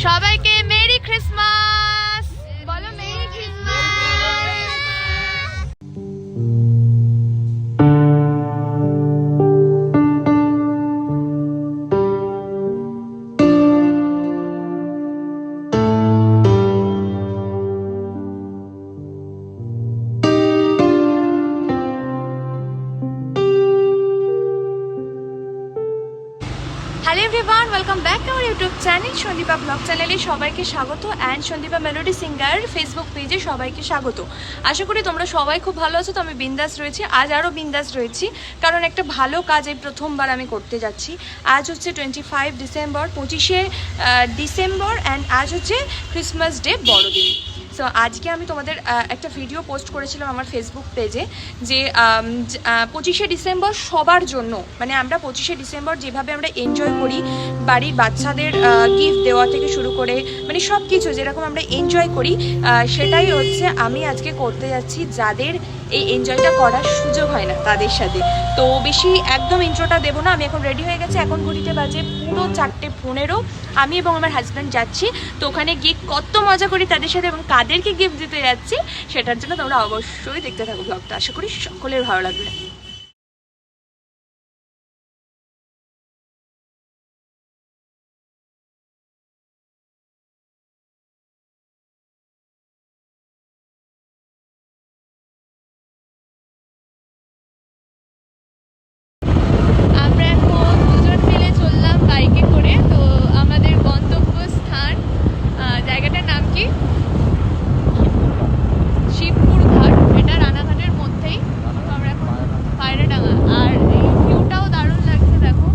সবাইকে merry Christmas! Hello everyone welcome back to our YouTube channel Sandipa blog চ্যানেলে সবাইকে স্বাগত and Sandipa melody singer Facebook পেজে সবাইকে স্বাগত। আশা করি তোমরা সবাই খুব ভালো আছো, তো আমি বিন্দাস রয়েছি, আজ আরও বিন্দাস রয়েছি, কারণ একটা ভালো কাজ এই প্রথমবার আমি করতে যাচ্ছি। আজ হচ্ছে টোয়েন্টি ফাইভ ডিসেম্বর পঁচিশে ডিসেম্বর অ্যান্ড আজ হচ্ছে ক্রিসমাস ডে বড়দিন। সো আজকে আমি তোমাদের একটা ভিডিও পোস্ট করেছিলাম আমার ফেসবুক পেজে যে পঁচিশে ডিসেম্বর সবার জন্য মানে আমরা পঁচিশে ডিসেম্বর যেভাবে আমরা এনজয় করি, বাড়ির বাচ্চাদের গিফট দেওয়া থেকে শুরু করে মানে সব কিছু যেরকম আমরা এনজয় করি সেটাই হচ্ছে আমি আজকে করতে যাচ্ছি যাদের এই এনজয়টা করার সুযোগ হয় না তাদের সাথে। তো বেশি একদম ইন্ট্রোটা দেবো না, আমি এখন রেডি হয়ে গেছি, এখন ঘড়িতে বাজে পুরো চারটে পনেরো, আমি এবং আমার হাজব্যান্ড যাচ্ছি, তো ওখানে গিয়ে কত মজা করি তাদের সাথে এবং কাদেরকে গিফট দিতে যাচ্ছি, সেটার জন্য তোমরা অবশ্যই দেখতে থাকো ব্লগটা আশা করি সকলের ভালো লাগবে আমরা এখন দুজন মিলে চললাম বাইকে করে তো আমাদের গন্তব্যস্থান আহ, জায়গাটার নাম কি শিবপুর ঘাট এটা রানাঘাটের মধ্যেই তো আমরা এখন পায়রাডাঙ্গা আর এই ভিউটাও দারুণ লাগছে দেখো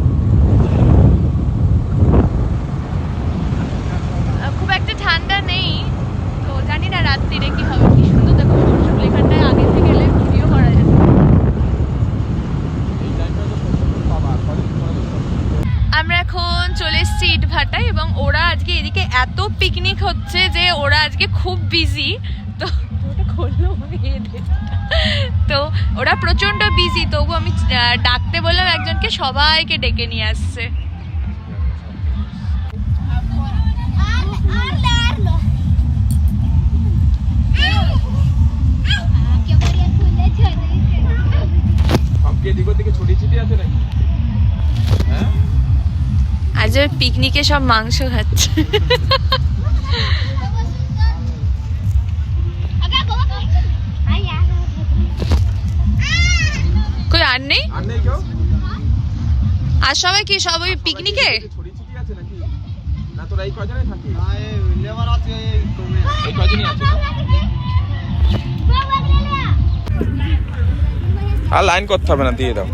আহ, খুব একটা ঠান্ডা নেই তো জানি না রাত্রিরে কি হবে কি সুন্দর দেখো সরষে এখানটায় আগে থেকে গেলে ভিডিও করা যাবে আমরা এখন চলে এসেছি ইটভাটায় এবং ওরা আজকে এদিকে এত পিকনিক হচ্ছে যে ওরা আজকে খুব বিজি তো তো ওরা প্রচণ্ড বিজি তবু আমি ডাকতে বললাম একজনকে সবাইকে ডেকে নিয়ে আসছে। হ্যাঁ? আজ পিকনিকে সব মাংস খাচ্ছে। কই আর নেই? সবাই কি সব ওই পিকনিকে ছড়িয়ে ছিটিয়ে আছে নাকি? না তোরা এই কজনে থাকি? না, লেবার এই কমে। আছে? আর লাইন করতে হবে না দিয়ে দাও।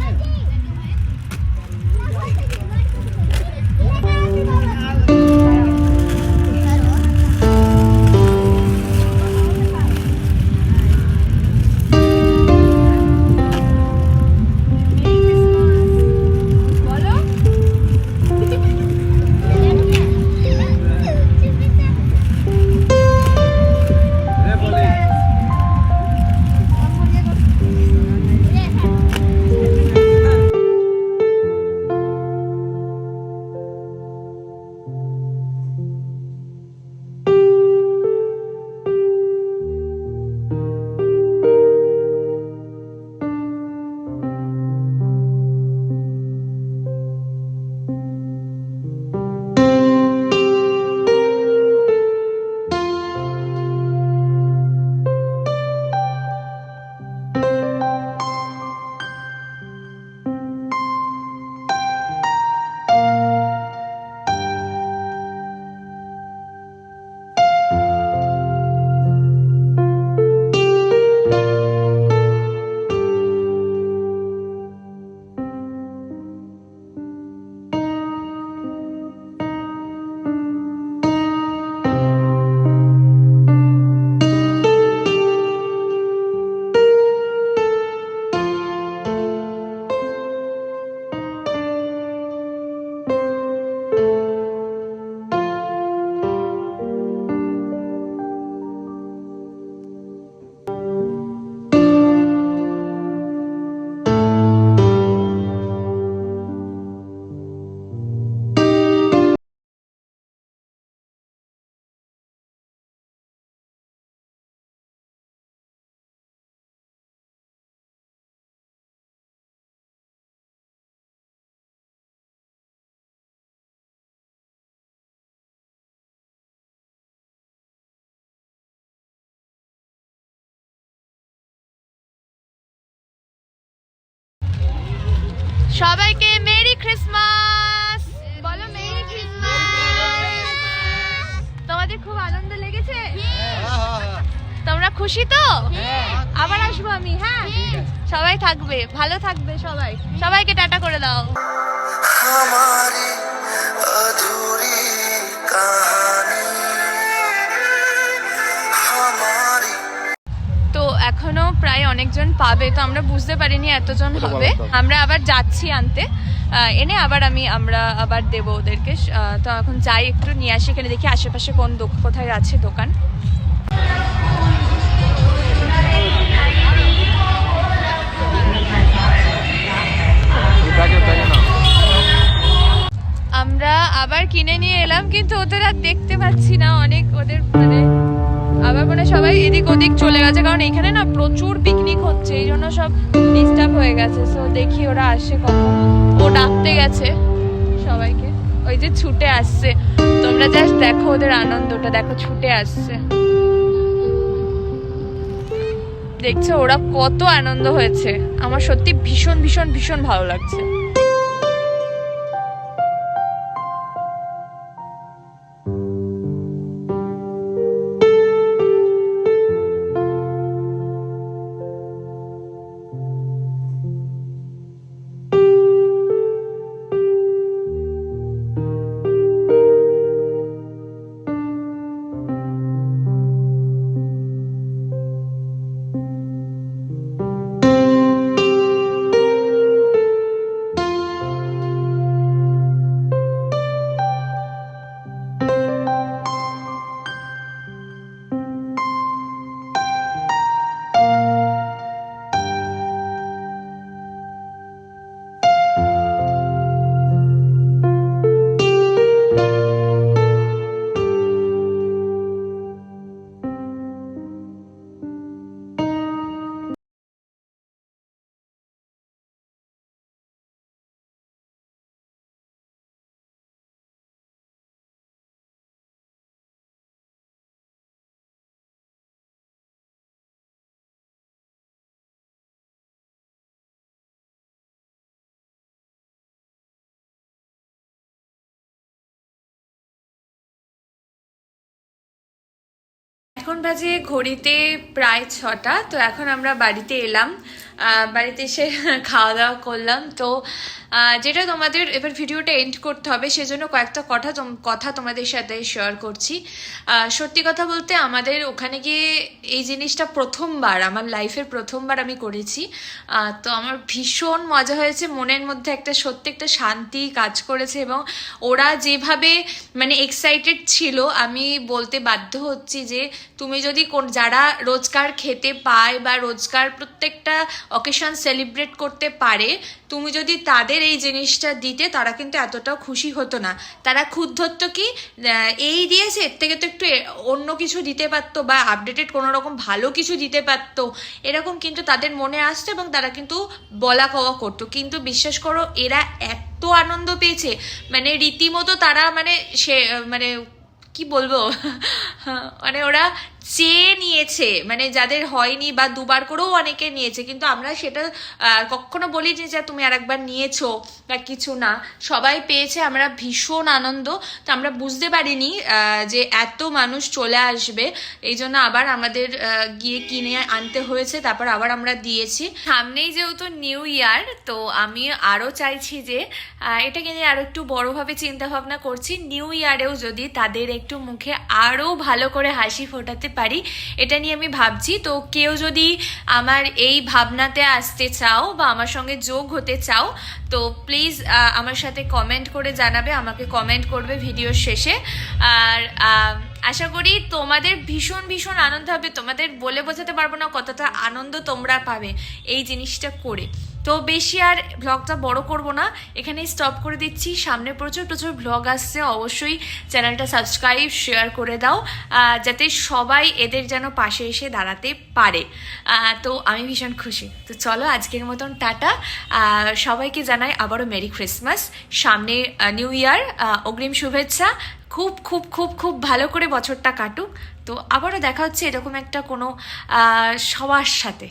সবাইকে মেরি ক্রিসমাস বলো মেরি ক্রিসমাস তোমাদের খুব আনন্দ লেগেছে তোমরা খুশি তো আবার আসবো আমি হ্যাঁ সবাই থাকবে ভালো থাকবে সবাই সবাইকে টাটা করে দাও हमारी अधूरी कहानी এখনও প্রায় অনেকজন পাবে তো আমরা বুঝতে পারিনি এতজন হবে। আমরা আবার যাচ্ছি আনতে। এনে আবার আমি আমরা আবার দেব ওদেরকে। তো এখন যাই একটু নিয়ে আসি এখানে দেখি আশেপাশে কোন কোথায় আছে দোকান। আমরা আবার কিনে নিয়ে এলাম কিন্তু ওদের আর দেখতে পাচ্ছি না অনেক ওদের মানে আবার মানে সবাই এদিক ওদিক চলে গেছে, কারণ এখানে না প্রচুর পিকনিক হচ্ছে, এই জন্য সব ডিস্টার্ব হয়ে গেছে। সো দেখি ওরা আসে কখন। ও ডাকতে গেছে সবাইকে। ওই যে ছুটে আসছে। তোমরা জাস্ট দেখো ওদের আনন্দটা, দেখো ছুটে আসছে। দেখছ, ওরা কত আনন্দ হয়েছে। আমার সত্যি ভীষণ ভীষণ ভীষণ ভালো লাগছে। এখন বাজে ঘড়িতে প্রায় ছটা, তো এখন আমরা বাড়িতে এলাম। বাড়িতে এসে খাওয়া দাওয়া করলাম। তো যেটা তোমাদের এবার ভিডিওটা এন্ড করতে হবে, সেজন্য কয়েকটা কথা কথা তোমাদের সাথে শেয়ার করছি। সত্যি কথা বলতে আমাদের ওখানে গিয়ে এই জিনিসটা প্রথমবার, আমার লাইফের প্রথমবার আমি করেছি। তো আমার ভীষণ মজা হয়েছে, মনের মধ্যে একটা সত্যি একটা শান্তি কাজ করেছে এবং ওরা যেভাবে মানে এক্সাইটেড ছিল, আমি বলতে বাধ্য হচ্ছি যে তুমি যদি কোন, যারা রোজকার খেতে পায় বা রোজকার প্রত্যেকটা অকেশন সেলিব্রেট করতে পারে, তুমি যদি তাদের এই জিনিসটা দিতে, তারা কিন্তু এতটাও খুশি হতো না। তারা খুদ ধরতো কি এই দিয়েছে এর থেকে তো একটু অন্য কিছু দিতে পারতো বা আপডেটেড কোনো রকম ভালো কিছু দিতে পারতো। এরকম কিন্তু তাদের মনে আসতো এবং তারা কিন্তু বলা কওয়া করতো। কিন্তু বিশ্বাস করো, এরা এত আনন্দ পেয়েছে। মানে রীতিমতো তারা মানে সে মানে কি বলব? মানে ওরা চেয়ে নিয়েছে মানে যাদের হয়নি বা দুবার করেও অনেকে নিয়েছে, কিন্তু আমরা সেটা কখনো বলিনি যে তুমি আরেকবার নিয়েছো বা কিছু না। সবাই পেয়েছে, আমরা ভীষণ আনন্দ। তো আমরা বুঝতে পারিনি যে এত মানুষ চলে আসবে। এই জন্য আবার আমাদের গিয়ে কিনে আনতে হয়েছে, তারপর আবার আমরা দিয়েছি। সামনেই যেহেতু নিউ ইয়ার, তো আমি আরও চাইছি যে এটাকে নিয়ে আরও একটু বড়োভাবে চিন্তাভাবনা করছি। নিউ ইয়ারেও যদি তাদের একটু মুখে আরও ভালো করে হাসি ফোটাতে পারি, এটা নিয়ে আমি ভাবছি। তো কেউ যদি আমার এই ভাবনাতে আসতে চাও বা আমার সঙ্গে যোগ হতে চাও, তো প্লিজ আমার সাথে কমেন্ট করে জানাবে, আমাকে কমেন্ট করবে ভিডিওর শেষে। আর আশা করি তোমাদের ভীষণ ভীষণ আনন্দ হবে। তোমাদের বলে বোঝাতে পারব না কতটা আনন্দ তোমরা পাবে এই জিনিসটা করে। তো বেশি আর ব্লগটা বড় করব না। এখানেই স্টপ করে দিচ্ছি। সামনে প্রচুর প্রচুর ব্লগ আসছে। অবশ্যই চ্যানেলটা সাবস্ক্রাইব শেয়ার করে দাও যাতে সবাই এদের যেন পাশে এসে দাঁড়াতে পারে। তো আমি ভীষণ খুশি। তো চলো, আজকের মতন টাটা। সবাইকে জানাই আবারও মেরি ক্রিসমাস সামনে নিউ ইয়ার অগ্রিম শুভেচ্ছা। খুব খুব খুব খুব ভালো করে বছরটা কাটুক। তো আবারও দেখা হচ্ছে এরকম একটা কোনো সবার সাথে।